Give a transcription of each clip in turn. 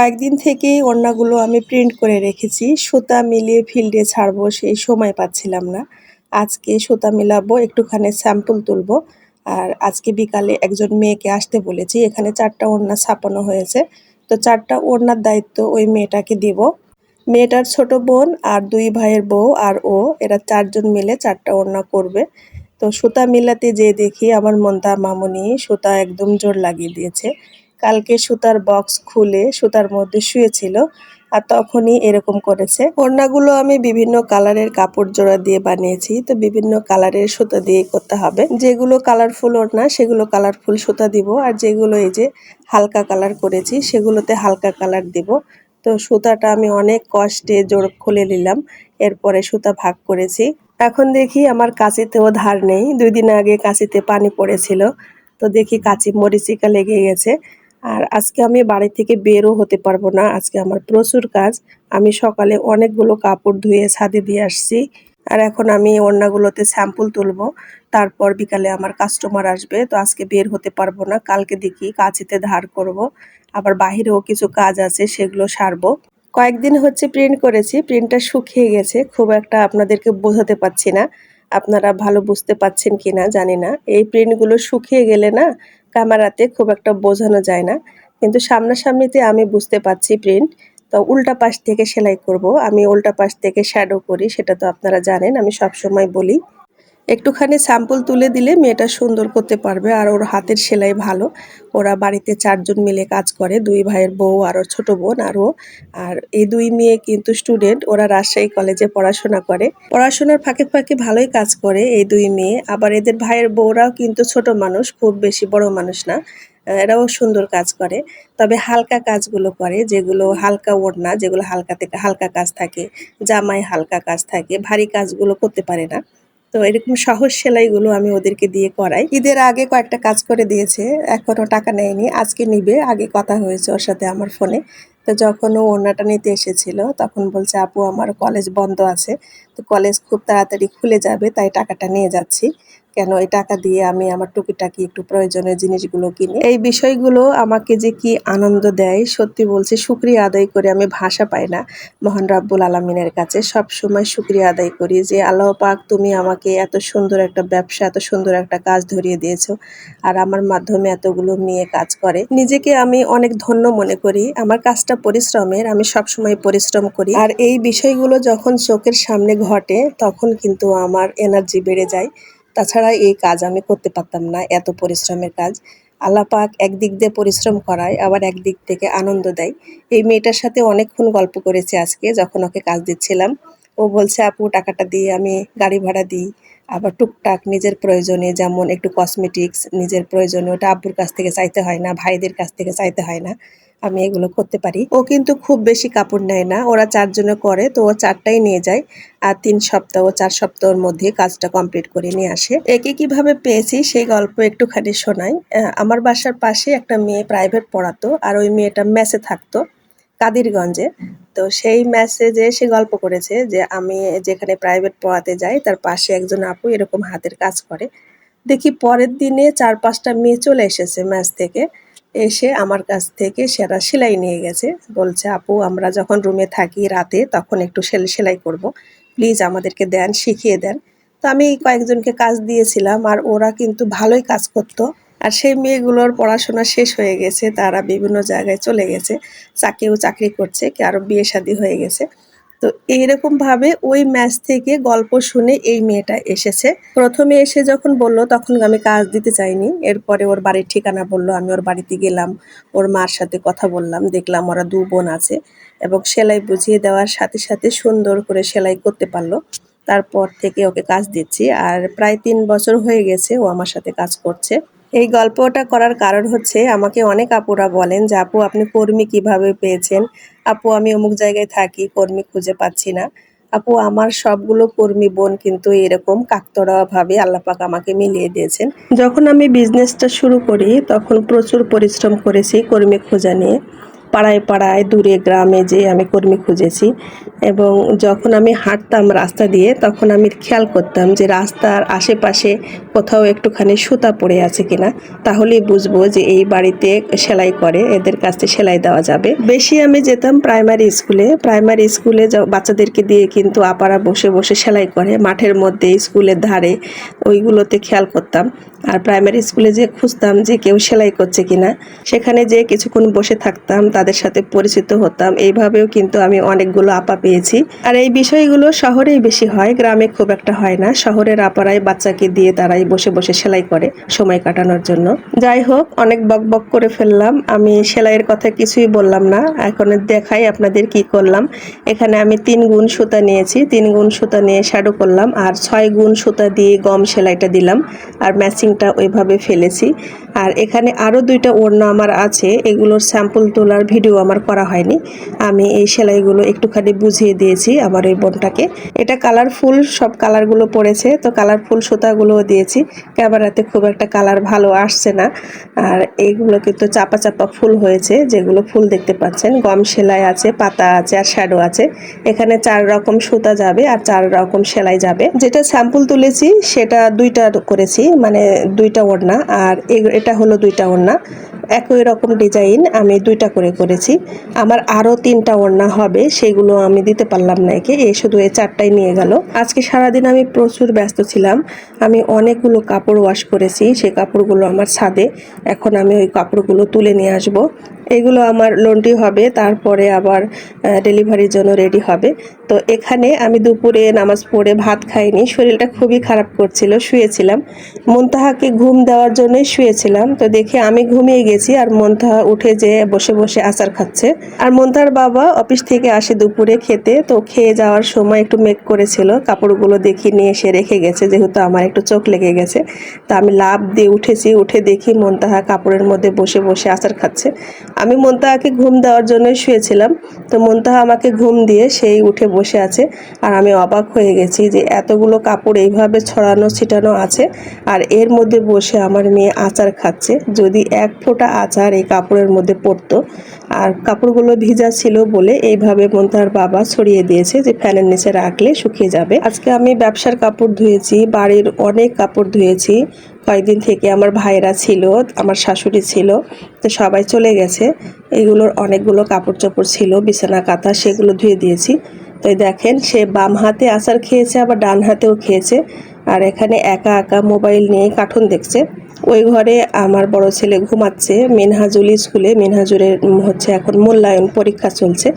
কয়েকদিন থেকেই ওড়নাগুলো আমি প্রিন্ট করে রেখেছি। সুতা মিলিয়ে ফিল্ডে ছাড়বো সেই সময় পাচ্ছিলাম না। আজকে সুতা মিলাবো, একটুখানি স্যাম্পল তুলবো। আর আজকে বিকালে একজন মেয়েকে আসতে বলেছি, এখানে চারটা ওড়না ছাপানো হয়েছে। তো চারটা ওড়নার দায়িত্ব ওই মেয়েটাকে দিব। মেয়েটার ছোট বোন আর দুই ভাইয়ের বউ আর ও, এরা চারজন মিলে চারটা ওড়না করবে। তো সুতা মিলাতে যে দেখি আমার মনটা মামনি সুতা একদম জোর লাগিয়ে দিয়েছে। কালকে সুতার বক্স খুলে সুতার মধ্যে শুয়েছিল আর তখনই এরকম করেছে। ওড়নাগুলো আমি বিভিন্ন কালারের কাপড় জোড়া দিয়ে বানিয়েছি। তো বিভিন্ন কালারের সুতা দিয়ে করতে হবে। যেগুলো কালারফুল ওড়না, সেগুলো কালারফুল সুতা দিব। আর যেগুলো এই যে হালকা কালার করেছি, সেগুলোতে হালকা কালার দিব। তো সুতাটা আমি অনেক কষ্টে জোর খুলে নিলাম। এরপরে সুতা ভাগ করেছি। এখন দেখি আমার কাঁচিতেও ধার নেই। দুই দিন আগে কাঁচিতে পানি পড়েছিল। তো দেখি কাঁচি মরিচিকা লেগে গেছে। আর আজকে আমি বাড়ি থেকে বেরও হতে পারব না। আজকে আমার প্রচুর কাজ। আমি সকালে অনেকগুলো কাপড় ধুয়ে ছাদে দিয়ে আসছি। আর এখন আমি ওড়নাগুলোতে স্যাম্পল তুলবো। তারপর বিকালে আমার কাস্টমার আসবে। তো আজকে বের হতে পারব না। কালকে দেখি কাঁচিতে ধার করব। আবার বাহিরেও কিছু কাজ আছে, সেগুলো সারবো। কয়েকদিন হচ্ছে প্রিন্ট করেছি। প্রিন্টটা শুকিয়ে গেছে। খুব একটা আপনাদেরকে বোঝাতে পারছি না। আপনারা ভালো বুঝতে পাচ্ছেন কিনা জানি না। এই প্রিন্টগুলো শুকিয়ে গেলে না ক্যামেরাতে খুব একটা বোঝানো যায় না। কিন্তু সামনাসামনিতে আমি বুঝতে পারছি প্রিন্ট তো উল্টা পাশ থেকে সেলাই করব। আমি উল্টা পাশ থেকে শ্যাডো করি, সেটা তো আপনারা জানেন, আমি সব সময় বলি। একটুখানি স্যাম্পল তুলে দিলে মেয়েটা সুন্দর করতে পারবে আর ওর হাতের সেলাই ভালো। ওরা বাড়িতে চারজন মিলে কাজ করে, দুই ভাইয়ের বউ আর ওর ছোট বোন আরও আর এই দুই মেয়ে কিন্তু স্টুডেন্ট ওরা রাজশাহী কলেজে পড়াশোনা করে। পড়াশোনার ফাঁকে ফাঁকে ভালোই কাজ করে এই দুই মেয়ে। আবার এদের ভাইয়ের বউরাও কিন্তু ছোট মানুষ, খুব বেশি বড় মানুষ না। এরাও সুন্দর কাজ করে। তবে হালকা কাজগুলো করে, যেগুলো হালকা ওড়না যেগুলো হালকা থেকে, হালকা কাজ থাকে জামায় হালকা কাজ থাকে, ভারী কাজগুলো করতে পারে না। তো এরকম সহজ সেলাইগুলো আমি ওদেরকে দিয়ে করাই। ঈদের আগে কয়েকটা কাজ করে দিয়েছে এখনও টাকা নেয়নি, আজকে নিবে। আগে কথা হয়েছে ওর সাথে আমার ফোনে। তো যখন ও ওনাটা নিতে এসেছিল, তখন বলছে, আপু, আমার কলেজ বন্ধ আছে। কলেজ খুব তাড়াতাড়ি খুলে যাবে, তাই টাকাটা নিয়ে যাচ্ছি। কেন, এই টাকা দিয়ে আমি আমার টুকিটাকি একটু প্রয়োজনীয় জিনিসগুলো কিনি। এই বিষয়গুলো আমাকে যে কি আনন্দ দেয়, সত্যি বলছি শুক্রিয়া আদায় করে আমি ভাষা পাই না মহান রাব্বুল আলমিনের কাছে। সব সময় শুক্রিয়া আদায় করি যে আল্লাহ পাক তুমি আমাকে এত সুন্দর একটা ব্যবসা, এত সুন্দর একটা কাজ ধরিয়ে দিয়েছ আর আমার মাধ্যমে এতগুলো মেয়ে কাজ করে। নিজেকে আমি অনেক ধন্য মনে করি, আমার কাজটা পরিশ্রমের, আমি সব সময় পরিশ্রম করি। আর এই বিষয়গুলো যখন চোখের সামনে ঘটে, তখন কিন্তু আমার এনার্জি বেড়ে যায়। তাছাড়া এই কাজ আমি করতে পারতাম না, এত পরিশ্রমের কাজ। আলাপাক একদিক দিয়ে পরিশ্রম করায়, আবার একদিক থেকে আনন্দ দেয়। এই মেয়েটার সাথে অনেকক্ষণ গল্প করেছি আজকে, যখন ওকে কাজ দিচ্ছিলাম। ও বলছে, আপু, টাকাটা দিয়ে আমি গাড়ি ভাড়া দিই। আবার টুকটাক নিজের প্রয়োজনে যেমন একটু কসমেটিক্স নিজের প্রয়োজনে ওটা আব্বুর কাছ থেকে চাইতে হয় না, ভাইদের কাছ থেকে চাইতে হয় না, আমি এগুলো করতে পারি। ও কিন্তু খুব বেশি কাপড় নেয় না, ওরা চারজনে করে, তো ও চারটাই নিয়ে যায় আর তিন সপ্তাহ, ও চার সপ্তাহের মধ্যে কাজটা কমপ্লিট করে নিয়ে আসে। একে কীভাবে পেয়েছি সেই গল্প একটুখানি শোনাই। আমার বাসার পাশে একটা মেয়ে প্রাইভেট পড়াতো আর ওই মেয়েটা মেসে থাকতো, কাদিরগঞ্জে। তো সেই মেসেজে সে গল্প করেছে যে আমি যেখানে প্রাইভেট পড়াতে যাই, তার পাশে একজন আপু এরকম হাতের কাজ করে। দেখি পরের দিনে চার পাঁচটা মেয়ে চলে এসেছে ম্যাচ থেকে। এসে আমার কাছ থেকে সেরা সেলাই নিয়ে গেছে। বলছে, আপু, আমরা যখন রুমে থাকি রাতে, তখন একটু সেল, সেলাই করব। প্লিজ আমাদেরকে দেন, শিখিয়ে দেন। তো আমি কয়েকজনকে কাজ দিয়েছিলাম আর ওরা কিন্তু ভালোই কাজ করতো। আর সেই মেয়েগুলোর পড়াশোনা শেষ হয়ে গেছে, তারা বিভিন্ন জায়গায় চলে গেছে, চাকরিও চাকরি করছে কারও বিয়ে শাদী হয়ে গেছে। তো এইরকমভাবে ওই ম্যাচ থেকে গল্প শুনে এই মেয়েটা এসেছে। প্রথমে এসে যখন বলল তখন আমি কাজ দিতে চাইনি। এরপরে ওর বাড়ির ঠিকানা বলল, আমি ওর বাড়িতে গেলাম, ওর মার সাথে কথা বললাম, দেখলাম ওরা দু বোন আছে। এবং সেলাই বুঝিয়ে দেওয়ার সাথে সাথে সুন্দর করে সেলাই করতে পারল। তারপর থেকে ওকে কাজ দিচ্ছি। আর প্রায় তিন বছর হয়ে গেছে ও আমার সাথে কাজ করছে। এই গল্পটা করার কারণ হচ্ছে আমাকে অনেক আপুরা বলেন যে, আপু, আপনি কর্মী কীভাবে পেয়েছেন? আপু, আমি অমুক জায়গায় থাকি, কর্মী খুঁজে পাচ্ছি না। আপু, আমার সবগুলো কর্মী বোন কিন্তু এরকম কাকতড়াভাবে আল্লাপাক আমাকে মিলিয়ে দিয়েছেন। যখন আমি বিজনেসটা শুরু করি, তখন প্রচুর পরিশ্রম করেছি কর্মী খোঁজা নিয়ে। পাড়ায় পাড়ায়, দূরে গ্রামে যে আমি কর্মী খুঁজেছি এবং যখন আমি হাঁটতাম রাস্তা দিয়ে তখন আমি খেয়াল করতাম যে রাস্তার আশেপাশে কোথাও একটুখানি সুতা পড়ে আছে কিনা। তাহলেই বুঝব যে এই বাড়িতে সেলাই করে, এদের কাছে সেলাই দেওয়া যাবে। বেশি আমি যেতাম প্রাইমারি স্কুলে। প্রাইমারি স্কুলে বাচ্চাদেরকে দিয়ে কিন্তু আপারা বসে বসে সেলাই করে, মাঠের মধ্যে স্কুলের ধারে ওইগুলোতে খেয়াল করতাম। আর প্রাইমারি স্কুলে যে খুঁজতাম যে কেউ সেলাই করছে কিনা, সেখানে যে কিছুক্ষণ বসে থাকতাম, তাদের সাথে পরিচিত হতাম। এইভাবেও কিন্তু আমি অনেকগুলো আপা পেয়েছি। আর এই বিষয়গুলো শহরেই বেশি হয়, গ্রামে খুব একটা হয় না। শহরের আপারাই বাচ্চাকে দিয়ে তারাই বসে বসে সেলাই করে সময় কাটানোর জন্য। যাই হোক, অনেক বক বক করে ফেললাম। আমি সেলাইয়ের কথা কিছুই বললাম না। এখন দেখাই আপনাদের কি করলাম। এখানে আমি তিন গুণ সুতা নিয়েছি। তিন গুণ সুতা নিয়ে শ্যাডো করলাম। আর ছয় গুণ সুতা দিয়ে গম সেলাইটা দিলাম। আর ম্যাচিংটা ওইভাবে ফেলেছি। আর এখানে আরও দুইটা ওড়না আমার আছে। এগুলোর স্যাম্পল তোলার ভিডিও আমার করা হয়নি। আমি এই সেলাইগুলো একটুখানি বুঝিয়ে দিয়েছি আমার এই বোনটাকে। এটা কালারফুল, সব কালারগুলো পড়েছে, তো কালারফুল সুতাগুলোও দিয়েছি। ক্যামেরাতে খুব একটা কালার ভালো আসছে না। আর এইগুলো কিন্তু চাপা চাপা ফুল হয়েছে, যেগুলো ফুল দেখতে পাচ্ছেন। গম সেলাই আছে, পাতা আছে, আর শ্যাডো আছে। এখানে চার রকম সুতা যাবে আর চার রকম সেলাই যাবে। যেটা স্যাম্পল তুলেছি, সেটা দুইটা করেছি। মানে দুইটা ওড়না আর এটা হলো দুইটা ওড়না। একই রকম ডিজাইন আমি দুইটা করে করেছি। আমার আরও তিনটা ওড়না হবে, সেগুলো আমি দিতে পারলাম না একে, এ শুধু এ চারটাই নিয়ে গেল। আজকে সারাদিন আমি প্রচুর ব্যস্ত ছিলাম। আমি অনেকগুলো কাপড় ওয়াশ করেছি সেই কাপড়গুলো আমার ছাদে। এখন আমি ওই কাপড়গুলো তুলে নিয়ে আসব। এগুলো আমার লন্ড্রি হবে, তারপরে আবার ডেলিভারির জন্য রেডি হবে। তো এখানে আমি দুপুরে নামাজ পড়ে ভাত খাইনি, শরীরটা খুবই খারাপ করছিল, শুয়েছিলাম। মন্তাহাকে ঘুম দেওয়ার জন্যই শুয়েছিলাম। তো দেখে আমি ঘুমিয়ে গেছি আর মন্তাহা উঠে যে বসে বসে আচার খাচ্ছে। আর মন্তাহার বাবা অফিস থেকে আসে দুপুরে খেতে, তো খেয়ে যাওয়ার সময় একটু মেক করেছিল, কাপড়গুলো দেখি নিয়ে এসে রেখে গেছে, যেহেতু আমার একটু চোখ লেগে গেছে। তা আমি লাভ দিয়ে উঠেছি, উঠে দেখি মন্তাহা কাপড়ের মধ্যে বসে বসে আচার খাচ্ছে। আমি মন্তাহাকে ঘুম দেওয়ার জন্যই শুয়েছিলাম। তো মন্তাহা আমাকে ঘুম দিয়ে সেই উঠে বসে আছে। আর আমি অবাক হয়ে গেছি যে এতগুলো কাপড় এইভাবে ছড়ানো, ছিটানো আছে। আর এর মধ্যে বসে আমার মেয়ে আচার খাচ্ছে। যদি এক ফোঁটা আচার এই কাপড়ের মধ্যে পড়তো। আর কাপড়গুলো ভিজা ছিল বলে এইভাবে মন্তাহার বাবা ছড়িয়ে দিয়েছে যে ফ্যানের নিচে রাখলে শুকিয়ে যাবে। আজকে আমি ব্যবসার কাপড় ধুয়েছি, বাড়ির অনেক কাপড় ধুয়েছি। কয়েকদিন থেকে আমার ভাইরা ছিল, আমার শাশুড়ি ছিল, তো সবাই চলে গেছে। এগুলোর অনেকগুলো কাপড় চোপড় ছিল, বিছানা, কাঁথা, সেগুলো ধুয়ে দিয়েছি। তো দেখেন, সে বাম হাতে আচার খেয়েছে, আবার ডান হাতেও খেয়েছে। আর এখানে একা একা মোবাইল নিয়ে কার্টুন দেখছে। ওই ঘরে আমার বড় ছেলে ঘুমাচ্ছে। মিনহাজুল স্কুলে মিনহাজুলের উম, হচ্ছে এখন মূল্যায়ন পরীক্ষা চলছে।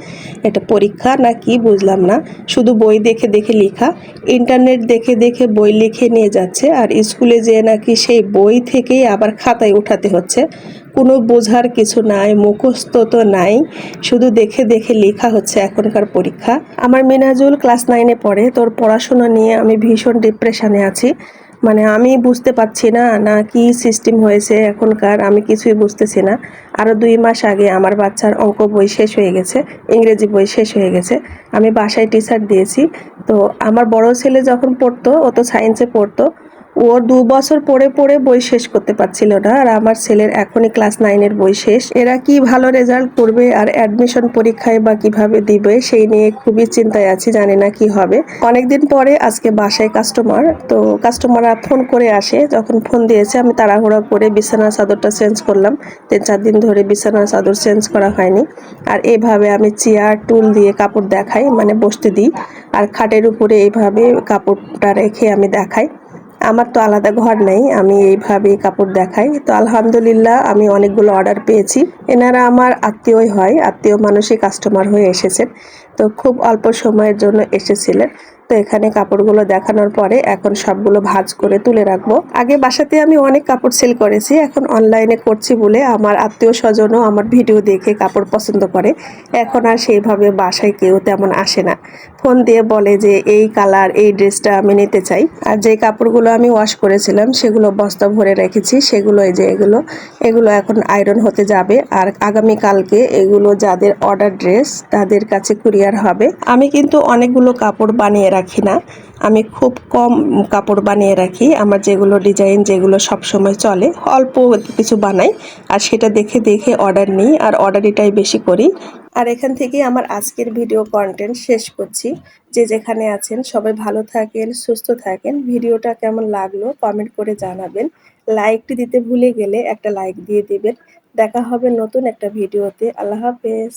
এটা পরীক্ষা না কি বুঝলাম না। শুধু বই দেখে দেখে লেখা ইন্টারনেট দেখে দেখে বই লিখে নিয়ে যাচ্ছে আর স্কুলে যেয়ে নাকি সেই বই থেকেই আবার খাতায় উঠাতে হচ্ছে। কোনো বোঝার কিছু নাই মুখস্থ তো নাই শুধু দেখে দেখে লেখা হচ্ছে এখনকার পরীক্ষা। আমার মিনাজুল ক্লাস নাইনে পড়ে তোর পড়াশোনা নিয়ে আমি ভীষণ ডিপ্রেশনে আছি। মানে আমি বুঝতে পারছি না না কি সিস্টেম হয়েছে এখনকার, আমি কিছুই বুঝতেছি না। আরও দুই মাস আগে আমার বাচ্চার অঙ্ক বই শেষ হয়ে গেছে, ইংরেজি বই শেষ হয়ে গেছে। আমি বাসায় টিচার দিয়েছি। তো আমার বড় ছেলে যখন পড়তো, ও তো সায়েন্সে পড়তো ও দু বছর পড়ে পড়ে বই শেষ করতে পারছিল না, আর আমার ছেলের এখনই ক্লাস নাইনের বই শেষ। এরা কি ভালো রেজাল্ট করবে আর অ্যাডমিশন পরীক্ষায় বা কীভাবে দিবে, সেই নিয়ে খুবই চিন্তায় আছি, জানি না কি হবে। অনেকদিন পরে আজকে বাসায় কাস্টমার তো কাস্টমাররা ফোন করে আসে, যখন ফোন দিয়েছে, আমি তাড়াহুড়া করে বিছানার চাদরটা চেঞ্জ করলাম। তিন চার দিন ধরে বিছানার চাদর চেঞ্জ করা হয়নি। আর এভাবে আমি চেয়ার টুল দিয়ে কাপড় দেখাই মানে বসতে দিই। আর খাটের উপরে এইভাবে কাপড়টা রেখে আমি দেখাই। আমার তো আলাদা ঘর নেই, আমি এইভাবে কাপড় দেখাই। তো আলহামদুলিল্লাহ, আমি অনেকগুলো অর্ডার পেয়েছি। এনারা আমার আত্মীয়ই হয়, আত্মীয় মানুষই কাস্টমার হয়ে এসেছেন। তো খুব অল্প সময়ের জন্য এসেছিলেন। তো এখানে কাপড়গুলো দেখানোর পরে এখন সবগুলো ভাজ করে তুলে রাখব। আগে বাসাতে আমি অনেক কাপড় সেল করেছি, এখন অনলাইনে করছি বলে আমার আত্মীয় স্বজনও আমার ভিডিও দেখে কাপড় পছন্দ করে। এখন আর সেইভাবে বাসায় কেউ তেমন আসে না। ফোন দিয়ে বলে যে, এই কালার, এই ড্রেসটা আমি নিতে চাই। আর যে কাপড়গুলো আমি ওয়াশ করেছিলাম, সেগুলো বস্তা ভরে রেখেছি। সেগুলো এই যে এগুলো এগুলো এখন আয়রন হতে যাবে। আর আগামী কালকে এগুলো যাদের অর্ডার ড্রেস তাদের কাছে কুরিয়ার হবে। আমি কিন্তু অনেকগুলো কাপড় বানিয়ে রাখি। রাখি না। আমি খুব কম কাপড় বানিয়ে রাখি। আমার যেগুলো ডিজাইন যেগুলো সব সময় চলে, অল্প কিছু বানাই আর সেটা দেখে দেখে অর্ডার নিই আর অর্ডারিটাই বেশি করি। আর এখান থেকে আমার আজকের ভিডিও কন্টেন্ট শেষ করছি। যে যেখানে আছেন, সবাই ভালো থাকেন, সুস্থ থাকেন। ভিডিওটা কেমন লাগল কমেন্ট করে জানাবেন। লাইকটি দিতে ভুলে গেলে একটা লাইক দিয়ে দেবেন। দেখা হবে নতুন একটা ভিডিওতে আল্লাহ হাফেজ।